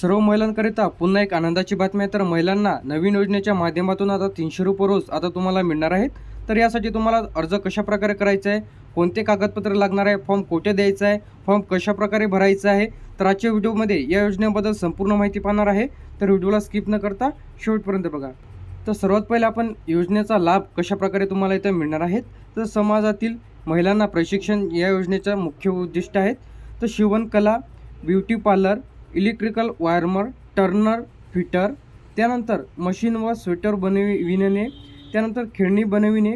सर्व महिलांकरिता पुन्हा एक आनंदाची बातमी आहे. तर महिलांना नवीन योजनेच्या माध्यमातून आता तीनशे रुपये रोज आता तुम्हाला मिळणार आहेत. तर यासाठी तुम्हाला अर्ज कशा प्रकारे करायचा आहे? कोणते कागदपत्र लागणार आहे? फॉर्म कोठे द्यायचा आहे? फॉर्म कशा प्रकारे भरायचा आहे? तर आजच्या व्हिडिओमध्ये या योजनेबद्दल संपूर्ण माहिती पाहणार आहे. तर व्हिडिओला स्किप न करता शेवटपर्यंत बघा. तर सर्वात पहिले आपण योजनेचा लाभ कशा प्रकारे तुम्हाला इथं मिळणार आहेत? तर समाजातील महिलांना प्रशिक्षण या योजनेचं मुख्य उद्दिष्ट आहेत. तर शिवणकला beauty parlour electrical wireman turner fitter त्यानंतर मशीन व स्वेटर बनविणे विणणे त्यानंतर खेळणी बनविणे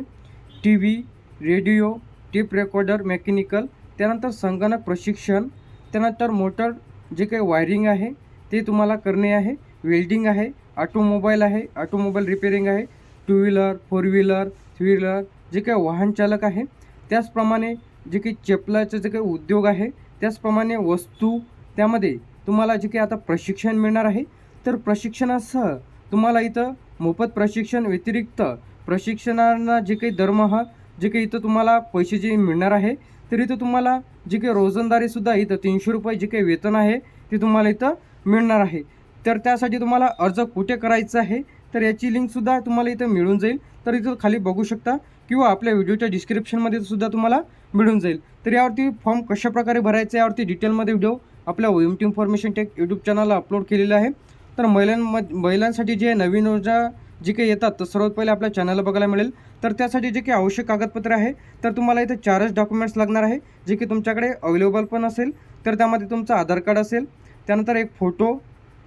T V radio tape recorder mechanical त्यानंतर संगणक प्रशिक्षण त्यानंतर मोटर जे काही वायरिंग आहे ते तुम्हाला करणे आहे. वेल्डिंग आहे ऑटोमोबाईल आहे ऑटोमोबाईल रिपेअरिंग आहे two wheeler four wheeler three wheeler जे काही वाहन चालक आहे. त्याचप्रमाणे जे काही चपलाचं जे काही उद्योग आहे त्याचप्रमाणे वस्तू त्यामध्ये तुम्हाला जे काही आता प्रशिक्षण मिळणार आहे तर प्रशिक्षणासह तुम्हाला इथं मोफत प्रशिक्षण व्यतिरिक्त प्रशिक्षणांना जे काही दरमहा जे काही इथं तुम्हाला पैसे जे मिळणार आहे तर इथं तुम्हाला जे काही रोजंदारीसुद्धा इथं तीनशे रुपये जे काही वेतन आहे ते तुम्हाला इथं मिळणार आहे. तर त्यासाठी तुम्हाला अर्ज कुठे करायचा आहे तर याची लिंकसुद्धा तुम्हाला इथं मिळून जाईल. तर इथं खाली बघू शकता किंवा आपल्या व्हिडिओच्या डिस्क्रिप्शनमध्ये सुद्धा तुम्हाला मिळून जाईल. तर यावरती फॉर्म कशाप्रकारे भरायचं भरायचा यावरती डिटेलमध्ये व्हिडिओ आपल्या O T information tech YouTube चॅनलला अपलोड केलेलं आहे. तर महिलांम महिलांसाठी जे नवीन योजना जे काही येतात तर सर्वात पहिले आपल्या चॅनलला बघायला मिळेल. तर त्यासाठी जे काही आवश्यक कागदपत्र आहे तर तुम्हाला इथे चारच डॉक्युमेंट्स लागणार आहे जे की तुमच्याकडे अवेलेबल पण असेल तर त्यामध्ये तुमचं आधार कार्ड असेल त्यानंतर एक फोटो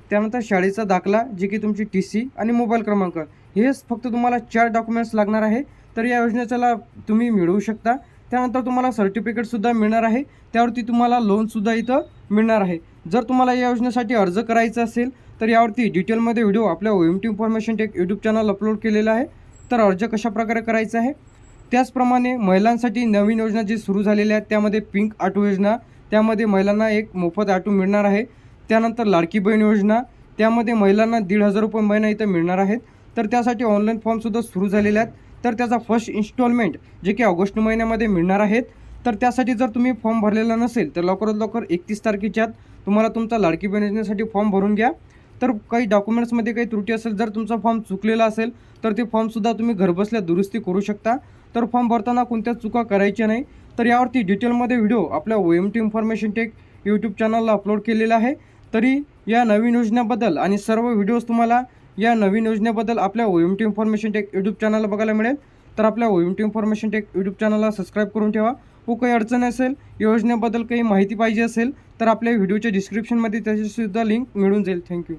त्यानंतर शाळेचा दाखला जे की तुमची टी सी आणि मोबाईल क्रमांक. हेच फक्त तुम्हाला चार डॉक्युमेंट्स लागणार आहे. तर या योजनेचा लाभ तुम्ही मिळवू शकता. त्यानंतर तुम्हाला सर्टिफिकेटसुद्धा मिळणार आहे. त्यावरती तुम्हाला लोनसुद्धा इथं मिळणार आहे. जर तुम्हाला या योजनेसाठी अर्ज करायचा असेल तर यावरती डिटेलमध्ये व्हिडिओ आपल्या O M T information tech YouTube channel upload केलेला आहे. तर अर्ज कशा प्रकारे करायचा आहे? त्याचप्रमाणे महिलांसाठी नवीन योजना जी सुरू झालेल्या आहेत त्यामध्ये पिंक ऑटो योजना त्यामध्ये महिलांना एक मोफत ऑटो मिळणार आहे. त्यानंतर लाडकी बहीण योजना त्यामध्ये महिलांना दीड हजार रुपये महिना इथं मिळणार आहेत. तर त्यासाठी ऑनलाईन फॉर्मसुद्धा सुरू झालेले आहेत. तर त्याचा फर्स्ट इन्स्टॉलमेंट जे की ऑगस्ट महिन्यामध्ये मिळणार आहेत. तर त्यासाठी जर तुम्ही फॉर्म भरलेला नसेल तर लवकरात लवकर एकतीस तारखेच्या तुम्हाला तुमचा लाडकी बहीण योजनेसाठी फॉर्म भरून घ्या. तर काही डॉक्युमेंट्समध्ये काही त्रुटी असेल जर तुमचा फॉर्म चुकलेला असेल तर ते फॉर्मसुद्धा तुम्ही घरबसल्या दुरुस्ती करू शकता. तर फॉर्म भरताना कोणत्या चुका करायच्या नाही तर यावरती डिटेलमध्ये व्हिडिओ आपल्या O M T information tech YouTube चॅनलला अपलोड केलेला आहे. तरी या नवीन योजनेबद्दल आणि सर्व व्हिडिओज तुम्हाला या नवीन योजनेबद्दल आपल्या O M T information tech YouTube चॅनलला बघायला मिळेल. तर आपल्या O M T information tech YouTube चॅनलला सबस्क्राईब करून ठेवा. व काही अडचण असेल योजनेबद्दल काही माहिती पाहिजे असेल तर आपल्या व्हिडिओच्या डिस्क्रिप्शनमध्ये त्याचीसुद्धा लिंक मिळून जाईल. थँक्यू